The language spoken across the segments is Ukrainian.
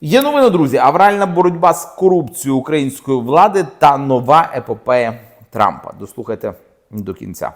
Є новина, друзі. Авральна боротьба з корупцією української влади та нова епопея Трампа. Дослухайте до кінця.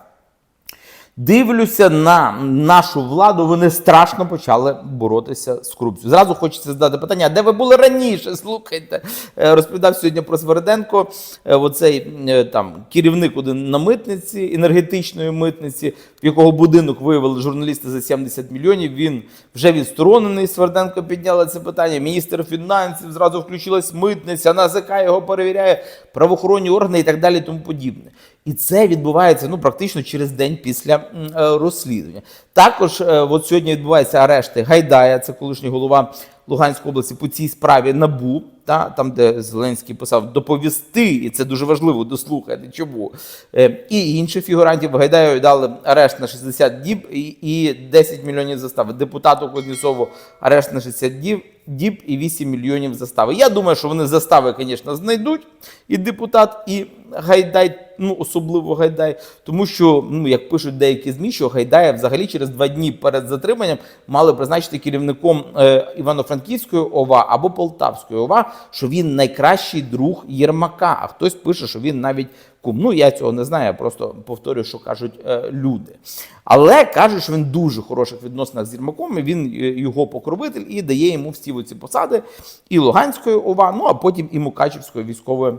Дивлюся на нашу владу. Вони страшно почали боротися з корупцією. Зразу хочеться задати питання: де ви були раніше? Слухайте, Е, розповідав сьогодні про Сверденко. е, Оцей е, там керівник один на митниці, енергетичної митниці, в якого будинок виявили журналісти за 70 мільйонів. Він вже відсторонений. Сверденко підняла це питання. Міністр фінансів зразу включилась митниця, НАЗК його перевіряє, правоохоронні органи і так далі. Тому подібне. І це відбувається ну практично через день після е, розслідування. Також е, от сьогодні відбуваються арешти Гайдая, це колишній голова Луганської області по цій справі набу. Та там, де Зеленський писав доповісти, і це дуже важливо дослухати. Чому Е, і інших фігурантів Гайдаю дали арешт на 60 діб і, і 10 мільйонів застави. Депутату Кузнєцову арешт на 60 діб, діб і 8 мільйонів застави. Я думаю, що вони застави, звісно, знайдуть. І депутат, і Гайдай, ну особливо Гайдай, тому що, ну як пишуть деякі змі, що Гайдая взагалі через два дні перед затриманням мали призначити керівником е, Івано-Франківської ОВА або Полтавської ОВА, що він найкращий друг Єрмака. А хтось пише, що він навіть кум. Ну я цього не знаю, я просто повторюю, що кажуть е, люди. Але кажуть, що він дуже хороших відносинах з Єрмаком. і Він е, його покровитель і дає йому всі ці посади і Луганської ОВА, ну а потім і Мукачівської військової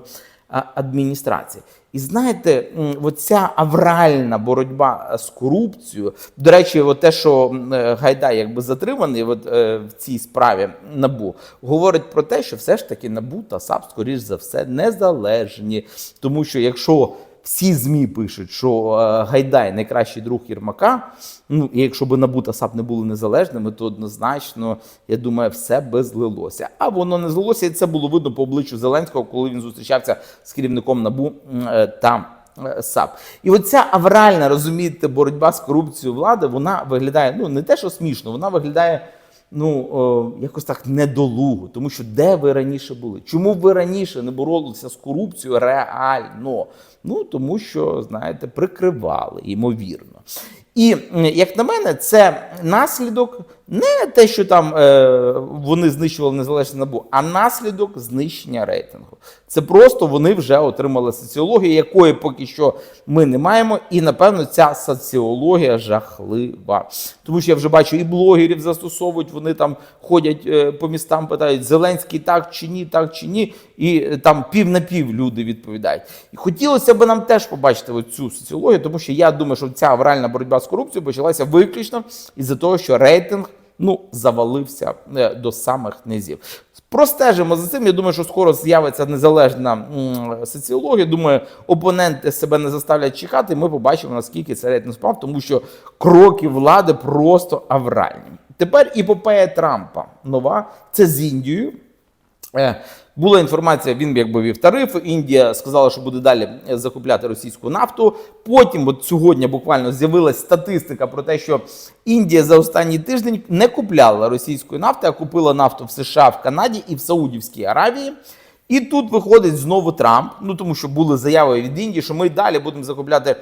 адміністрації. І знаєте, оця авральна боротьба з корупцією. До речі, от те, що е, Гайдай якби затриманий от, е, в цій справі набу, говорить про те, що все ж таки набу та САП, скоріш за все, незалежні. Тому що якщо всі ЗМІ пишуть, що е, Гайдай найкращий друг Єрмака. Ну і якщо б НАБУ та САП не були незалежними, то однозначно, я думаю, все би злилося. А воно не злилося, і це було видно по обличчю Зеленського, коли він зустрічався з керівником НАБУ е, та е, САП. І оця авральна, розумієте, боротьба з корупцією влади, вона виглядає ну не те, що смішно, вона виглядає. Ну, о, якось так недолуго, тому що де ви раніше були? Чому ви раніше не боролися з корупцією реально? Ну тому що, знаєте, прикривали, ймовірно. І як на мене, це наслідок не те, що там е, вони знищували незалежне набу, а наслідок знищення рейтингу. Це просто вони вже отримали соціологію, якої поки що ми не маємо. І напевно ця соціологія жахлива. Тому що я вже бачу і блогерів застосовують, вони там ходять е, по містам, питають Зеленський так чи ні, так чи ні, і е, там пів на пів люди відповідають. І хотілося б нам теж побачити цю соціологію, тому що я думаю, що ця авральна боротьба з корупцією почалася виключно із-за того, що рейтинг ну завалився е, до самих низів. Простежимо за цим. Я думаю, що скоро з'явиться незалежна соціологія. Думаю, опоненти себе не заставлять чекати. Ми побачимо, наскільки це рейтинг спав, тому що кроки влади просто авральні. Тепер іпопея Трампа нова. Це з Індією. Е, Була інформація, він якби вів тарифи. Індія сказала, що буде далі закупляти російську нафту. Потім, от сьогодні, буквально з'явилась статистика про те, що Індія за останній тиждень не купляла російської нафти, а купила нафту в США, в Канаді і в Саудівській Аравії. І тут виходить знову Трамп. Ну тому що були заяви від Індії, що ми далі будемо закупляти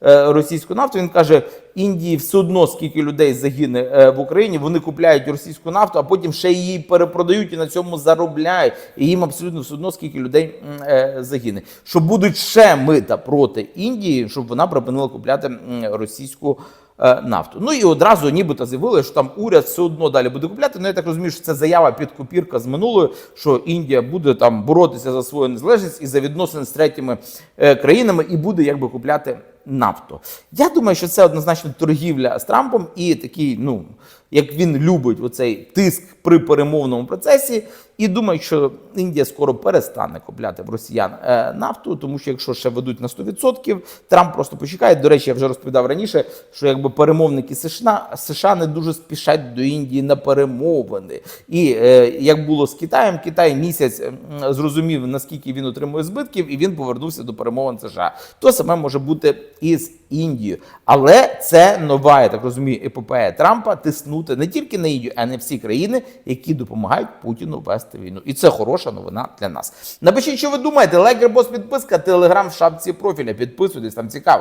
російську нафту. Він каже: Індії все одно скільки людей загине е, в Україні, вони купляють російську нафту, а потім ще її перепродають і на цьому заробляють. І їм абсолютно все одно скільки людей е, загине. Що будуть ще мита проти Індії, щоб вона припинила купляти російську. е, Нафту. Ну і одразу нібито заявили, що там уряд все одно далі буде купляти. Ну я так розумію, що це заява під копірка з минулої, що Індія буде там боротися за свою незалежність і за відносини з третіми е, країнами, і буде якби купляти нафту. Я думаю, що це однозначно торгівля з Трампом і такий, ну як він любить оцей тиск при перемовному процесі. І думаю, що Індія скоро перестане купляти в росіян е, нафту, тому що якщо ще ведуть на 100%, Трамп просто почекає. До речі, я вже розповідав раніше, що якби перемовники США США не дуже спішать до Індії на перемовини. І е, як було з Китаєм, Китай місяць зрозумів наскільки він отримує збитків, і він повернувся до перемовин США. То саме може бути і з Індією, але це нова, я так розумію, епопея Трампа тиснути не тільки на Індію, а не всі країни, які допомагають Путіну вести війну. І це хороша новина для нас. Напишіть, що ви думаєте. Лайк, репост, підписка, телеграм в шапці профіля. Підписуйтесь, там цікаво.